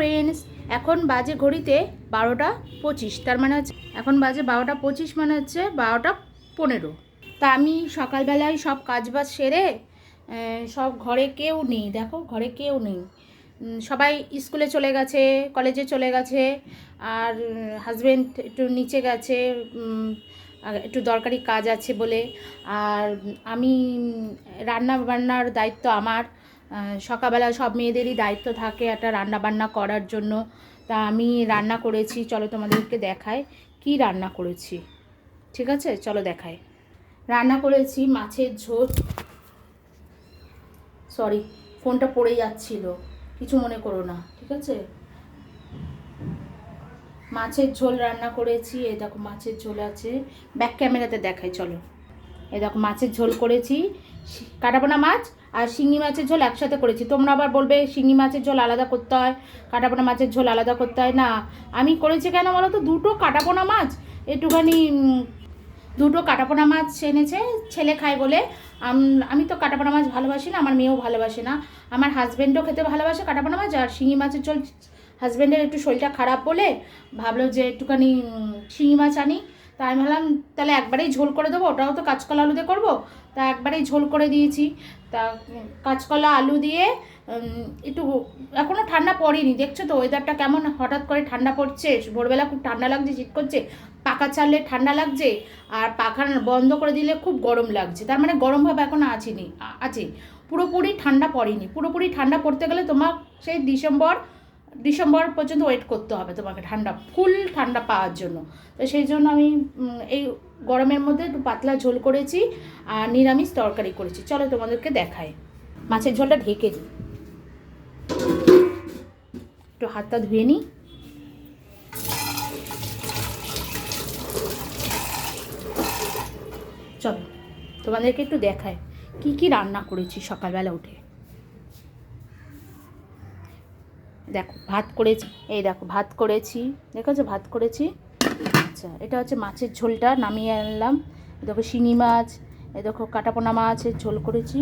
Friends এখন বাজে ঘড়িতে বারোটা পঁচিশ, তার মানে হচ্ছে এখন বাজে বারোটা পঁচিশ মানে হচ্ছে বারোটা পনেরো। তা আমি সকালবেলায় সব কাজবাজ সেরে সব ঘরে কেউ নেই, দেখো ঘরে কেউ নেই। সবাই স্কুলে চলে গেছে, কলেজে চলে গেছে, আর হাজবেন্ড একটু নিচে গেছে একটু দরকারি কাজ আছে বলে। আর, আমি রান্না বান্নার দায়িত্ব আমার সকালবেলা সব মেয়েদেরই দায়িত্ব থাকে একটা রান্না বান্না করার জন্য। তা আমি রান্না করেছি, চলো তোমাদেরকে দেখায় কি রান্না করেছি? ঠিক আছে? চলো দেখায় রান্না করেছি মাছের ঝোল। সরি ফোনটা পড়ে যাচ্ছিল। কিছু মনে করো না, ঠিক আছে? মাছের ঝোল রান্না করেছি, এই দেখো মাছের ঝোল আছে। ব্যাক ক্যামেরাতে দেখাই, চলো। এ দেখো মাছের ঝোল করেছি। কাটাবো না মাছ? আর শিঙি মাছের ঝোল একসাথে করেছি। তোমরা আবার বলবে, শিঙি মাছের ঝোল আলাদা করতে হয়, কাটাপোনা মাছের ঝোল আলাদা করতে হয়। না, আমি করেছি কেন বলো তো দুটো কাটাপোনা মাছ, একটুখানি দুটো কাটাপোনা মাছ এনেছে, ছেলে খায় বলে। আমি তো কাটাপোনা মাছ ভালোবাসি না, আমার মেয়েও ভালোবাসে না। আমার হাজব্যান্ডও খেতে ভালোবাসে কাটাপোনা মাছ, আর শিঙি মাছের ঝোল হাজব্যান্ডের একটু শরীরটা খারাপ বলে, ভাবলো যে একটুখানি শিঙি মাছ আনি। তা আমি ভাবলাম, তাহলে একবারেই ঝোল করে দেবো, ওটাও তো কাঁচকলা আলু দিয়ে করব। তা একবারেই ঝোল করে দিয়েছি। তা কাঁচকলা আলু দিয়ে একটু এখনও ঠান্ডা পড়েনি। দেখছ তো ওয়েদারটা কেমন? হঠাৎ করে ঠান্ডা পড়ছে, ভোরবেলা খুব ঠান্ডা লাগছে, শীত করছে, পাখা চাললে ঠান্ডা লাগছে, আর পাখা বন্ধ করে দিলে খুব গরম লাগছে। তার মানে গরম ভাব এখন আছেনি আছে। পুরোপুরি ঠান্ডা পড়েনি। পুরোপুরি ঠান্ডা পড়তে গেলে তোমার সেই ডিসেম্বর ডিসেম্বর পর্যন্ত ওয়েট করতে হবে তোমাকে ঠান্ডা ফুল ঠান্ডা পাওয়ার জন্য। তো সেই জন্য আমি এই গরমের মধ্যে একটু পাতলা ঝোল করেছি আর নিরামিষ তরকারি করেছি। চলো তোমাদেরকে দেখায় মাছের ঝোলটা ঢেকে দিই। একটু হাতটা ধুয়ে নিই। চলো তোমাদেরকে একটু দেখায় কি কি রান্না করেছি সকালবেলা উঠে? দেখো, ভাত করেছি। এই দেখো, ভাত করেছি। দেখেছ? ভাত করেছি। আচ্ছা এটা হচ্ছে মাছের ঝোলটা, নামিয়ে আনলাম। দেখো, শিঙি মাছ, এ দেখো, কাটাপোনা মাছের ঝোল করেছি।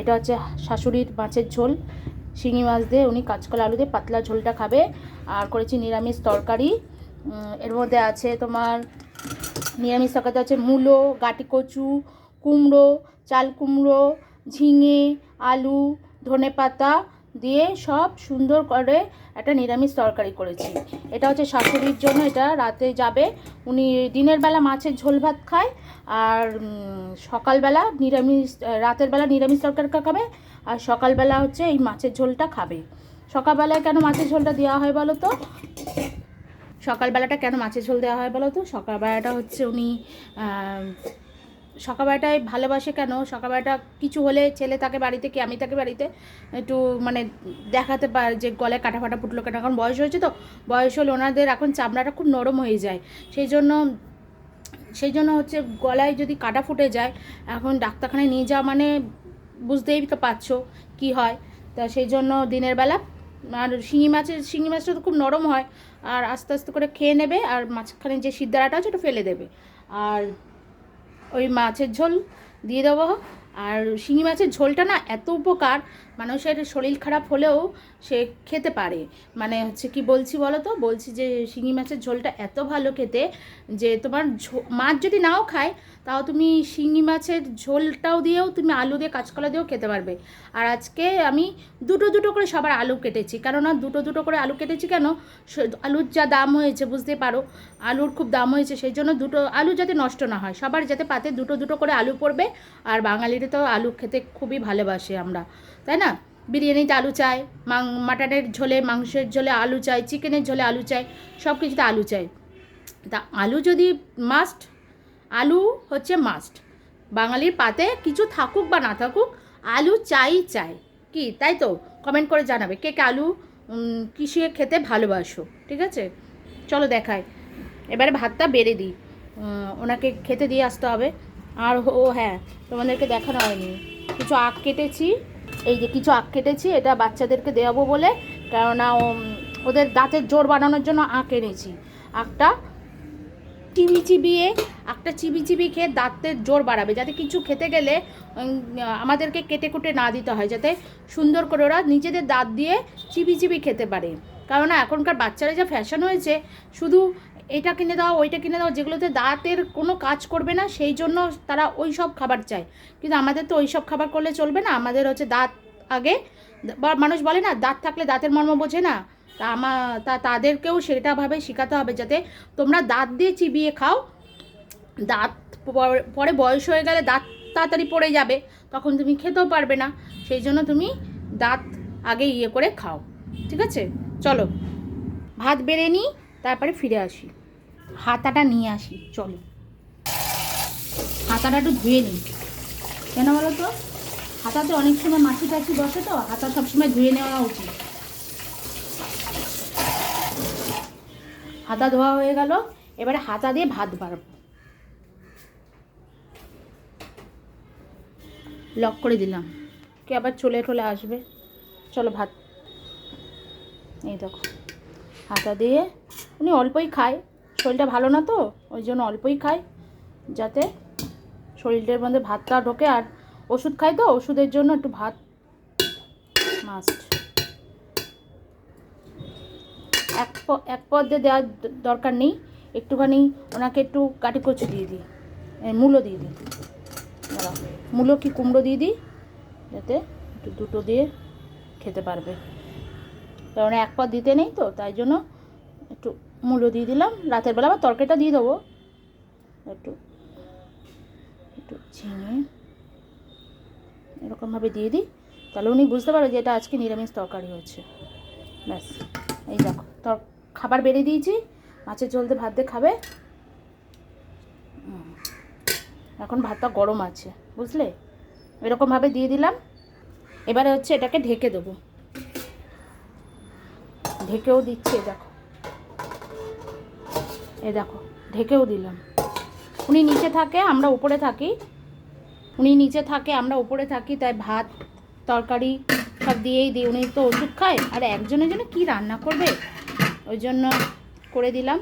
এটা হচ্ছে শাশুড়ির মাছের ঝোল। শিঙি মাছ দিয়ে উনি কাঁচকলা আলু দিয়ে পাতলা ঝোলটা খাবে। আর করেছি নিরামিষ তরকারি। এর মধ্যে আছে তোমার নিরামিষ তরকারিতে আছে মূলো, গাটি কচু, কুমড়ো, চাল কুমড়ো, ঝিঙে, আলু ধনে পাতা দিয়ে সব সুন্দর করে একটা নিরামিষ তরকারি করেছি। এটা হচ্ছে শাশুড়ির জন্য, এটা রাতে যাবে। উনি দিনের বেলা মাছের ঝোল ভাত খায় আর সকালবেলা নিরামিষ, রাতের বেলা নিরামিষ তরকারি খাবে আর সকালবেলা হচ্ছে এই মাছের ঝোলটা খাবে। সকালবেলায় কেন মাছের ঝোলটা দেওয়া হয় বলো তো? সকালবেলাটা কেন মাছের ঝোল দেওয়া হয় বলো তো? সকালবেলাটা হচ্ছে উনি সকালবেলাটায় ভালোবাসে কেন? সকালবেলাটা কিছু হলে ছেলে থাকে বাড়িতে কি আমি থাকি বাড়িতে? একটু মানে দেখাতে পারে যে গলায় কাটা ফাটা ফুটলো কেন? এখন বয়স হয়েছে তো। বয়স হলে ওনাদের এখন চামড়াটা খুব নরম হয়ে যায়। সেই জন্য সেই জন্য হচ্ছে গলায় যদি কাটা ফুটে যায়, এখন ডাক্তারখানায় নিয়ে যাওয়া মানে বুঝতেই তো পারছ কি হয়। তা সেই জন্য দিনের বেলা আর শিঙি মাছের, শিঙি মাছটা তো খুব নরম হয়। আর আস্তে আস্তে করে খেয়ে নেবে আর মাঝখানে যে সিদ্ধারাটা আছে ওটা ফেলে দেবে। আর ওই মাছের ঝোল দিয়ে দেবো আর শিঙি মাছের ঝোলটা না এত উপকার মানুষের শরীর খারাপ হলেও সে খেতে পারে। মানে হচ্ছে কি বলছি বলো তো বলছি যে শিঙি মাছের ঝোলটা এত ভালো খেতে যে তোমার মাছ যদি নাও খায়, তাও তুমি শিঙি মাছের ঝোলটাও দিয়েও তুমি আলু দিয়ে, কাঁচকলা দিয়েও খেতে পারবে। আর আজকে আমি দুটো দুটো করে সবার আলু কেটেছি। কেননা দুটো দুটো করে আলু কেটেছি কেন? আলুর যা দাম হয়েছে, বুঝতে পারো? আলুর খুব দাম হয়েছে, সেই জন্য দুটো, আলু যাতে নষ্ট না হয়, সবার যাতে পাতে দুটো দুটো করে আলু পড়বে। আর বাঙালিরা তো আলু খেতে খুবই ভালোবাসে আমরা, তাই না? বিরিয়ানিতে আলু চাই, মাং মাটনের ঝোলে, মাংসের ঝোলে আলু চাই, চিকেনের ঝোলে আলু চাই সব কিছুতে আলু চাই। তা আলু যদি মাস্ট আলু হচ্ছে মাস্ট বাঙালির পাতে কিছু থাকুক বা না থাকুক, আলু চাই চাই। কি? তাই তো? কমেন্ট করে জানাবে, কে কে আলু কিসে খেতে ভালোবাসো, ঠিক আছে? চলো দেখাই। এবারে ভাতটা বেড়ে দিই। ওনাকে খেতে দিয়ে আসতে হবে। আর ও হ্যাঁ তোমাদেরকে দেখানো হয়নি। কিছু আখ কেটেছি। এই যে কিছু আখ কেটেছি, এটা বাচ্চাদেরকে দেওয়াবো বলে। কেননা ওদের দাঁতের জোর বানানোর জন্য আঁক এনেছি। আঁকটা চিবি চিবিয়ে একটা চিবি চিবি খেয়ে দাঁতের জোর বাড়াবে, যাতে কিছু খেতে গেলে আমাদেরকে কেটে কুটে না দিতে হয়, যাতে সুন্দর করে ওরা নিজেদের দাঁত দিয়ে চিবি চিবি খেতে পারে। কারণ এখনকার বাচ্চারা যা ফ্যাশন হয়েছে, শুধু এটা কিনে দাও, ওইটা কিনে দাও, যেগুলোতে দাঁতের কোনো কাজ করবে না, সেই জন্য তারা ওই সব খাবার চায়। কিন্তু আমাদের তো ওই সব খাবার করলে চলবে না, আমাদের হচ্ছে দাঁত আগে মানুষ বলে না, দাঁত থাকলে দাঁতের মর্ম বোঝে না। তা আমা, তা তাদেরকেও সেটাভাবে শেখাতে হবে যাতে তোমরা দাঁত দিয়ে চিবিয়ে খাও। দাঁত পর- পরে বয়স হয়ে গেলে দাঁত তাড়াতাড়ি পড়ে যাবে, তখন তুমি খেতেও পারবে না। সেই জন্য তুমি দাঁত আগে ইয়ে করে খাও। ঠিক আছে? চলো, ভাত বেড়ে নিই, তারপরে ফিরে আসি। হাতাটা নিয়ে আসি, চলো। হাতাটা একটু ধুয়ে নিই। কেন বলো তো? হাতাতে অনেক সময় মাছি টাছি বসে তো, হাতা সবসময় ধুয়ে নেওয়া উচিত। হাতা ধোয়া হয়ে গেল, এবারে হাতা দিয়ে ভাত বাড়বো। লক করে দিলাম। কে আবার চলে টলে আসবে? চলো ভাত। এই দেখো। হাতা দিয়ে উনি অল্পই খায়। শরীরটা ভালো না তো, ওই জন্য অল্পই খায় যাতে শরীরটার মধ্যে ভাতটা ঢোকে। আর ওষুধ খাই তো, ওষুধের জন্য একটু ভাত মাস্ট এক এক পদে দেওয়ার দরকার নেই, একটুখানি ওনাকে একটু কাটি কচু দিয়ে দিই মূলো দিয়ে দিই। মূলো কি কুমড়ো দিয়ে দিই? যাতে একটু দুটো দিয়ে খেতে পারবে। কারণ এক পদ দিতে নেই তো, তাই জন্য একটু মূলো দিয়ে দিলাম, রাতের বেলা আবার তরকারিটা দিয়ে দেবো। একটু একটু ঝিঙে, এরকমভাবে দিয়ে দিই। তাহলে উনি বুঝতে পারবে যে এটা আজকে নিরামিষ তরকারি হচ্ছে ব্যাস, এই দেখো, তর, খাবার বেড়ে দিয়েছি, মাছের দিয়ে ভাত দিয়ে খাবে। এখন ভাতটা গরম আছে, বুঝলে? এরকমভাবে দিয়ে দিলাম। এবারে হচ্ছে এটাকে ঢেকে দেবো। ঢেকেও দিচ্ছে দেখো। এ দেখো, ঢেকেও দিলাম। উনি নিচে থাকে, আমরা উপরে থাকি। উনি নিচে থাকে, আমরা উপরে থাকি, তাই ভাত, তরকারি সব দিয়েই দিই। উনি তো ওষুধ খায়, আর একজনের জন্য কি রান্না করবে? ওই জন্য করে দিলাম,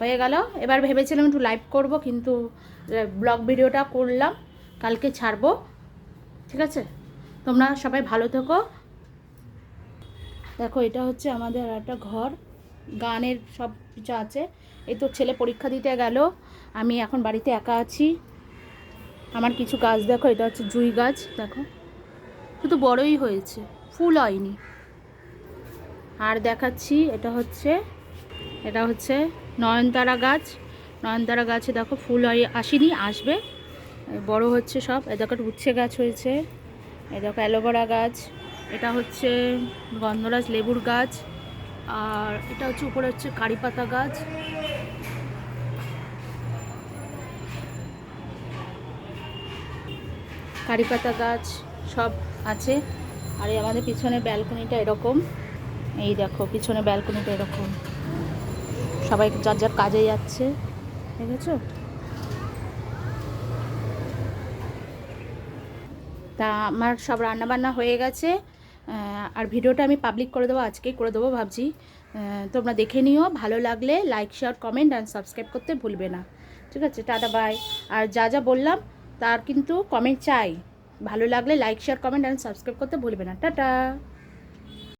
হয়ে গেল। এবার ভেবেছিলাম একটু লাইভ করব, কিন্তু ব্লগ ভিডিওটা করলাম, কালকে ছাড়বো। ঠিক আছে? তোমরা সবাই ভালো থেকো। দেখো, এটা হচ্ছে আমাদের একটা ঘর। গানের সব কিছু আছে। এই তো ছেলে পরীক্ষা দিতে গেল, আমি এখন বাড়িতে একা আছি। আমার কিছু গাছ দেখো, এটা হচ্ছে জুই গাছ, দেখো। শুধু বড়ই হয়েছে, ফুল হয়নি। আর দেখাচ্ছি, এটা হচ্ছে এটা হচ্ছে নয়নতারা গাছ। নয়নতারা গাছে দেখো ফুল হয়, আসেনি, আসবে। বড় হচ্ছে সব, এ দেখো উচ্ছে গাছ হয়েছে, এ দেখো অ্যালোভেরা গাছ, এটা হচ্ছে গন্ধরাজ লেবুর গাছ, আর এটা হচ্ছে উপরে হচ্ছে কারি পাতা গাছ। কারি পাতা গাছ সব আছে। আর আমাদের পিছনে ব্যালকনিটা এরকম। এই দেখো পিছনে ব্যালকনিটা এরকম। সবাই যার যার কাজে যাচ্ছে, দেখেছ? তা আমার সব রান্নাবান্না হয়ে গেছে। আর ভিডিওটা আমি পাবলিক করে দেবো, আজকেই করে দেবো ভাবছি। তোমরা দেখে নিও, ভালো লাগলে like share comment and subscribe করতে ভুলবে না। ঠিক আছে, টাটা বাই আর যা যা বললাম তার কিন্তু কমেন্ট চাই। ভালো লাগলে like share comment and subscribe করতে ভুলবে না। টাটা!